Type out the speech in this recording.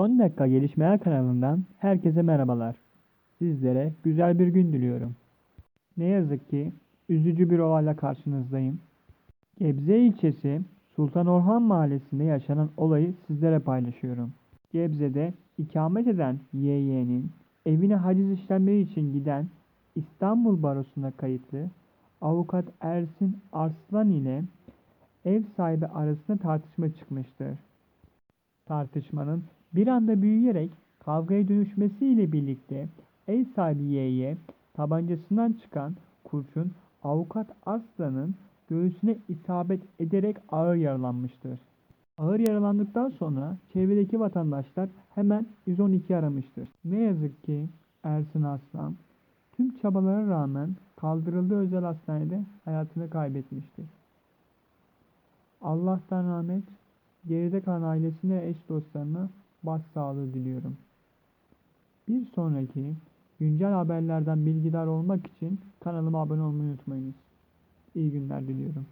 Son dakika gelişmeler kanalından herkese merhabalar. Sizlere güzel bir gün diliyorum. Ne yazık ki üzücü bir olayla karşınızdayım. Gebze ilçesi Sultan Orhan Mahallesi'nde yaşanan olayı sizlere paylaşıyorum. Gebze'de ikamet eden YY'nin evine haciz işlemleri için giden İstanbul Barosu'na kayıtlı avukat Ersin Arslan ile ev sahibi arasında tartışma çıkmıştır. Tartışmanın bir anda büyüyerek kavgaya dönüşmesiyle birlikte ev sahibi Y'ye tabancasından çıkan kurşun avukat Aslan'ın göğsüne isabet ederek ağır yaralanmıştır. Ağır yaralandıktan sonra çevredeki vatandaşlar hemen 112 aramıştır. Ne yazık ki Ersin Aslan tüm çabalara rağmen kaldırıldığı özel hastanede hayatını kaybetmiştir. Allah'tan rahmet, geride kalan ailesine eş dostlarına başsağlığı diliyorum. Bir sonraki güncel haberlerden bilgidar olmak için kanalıma abone olmayı unutmayınız. İyi günler diliyorum.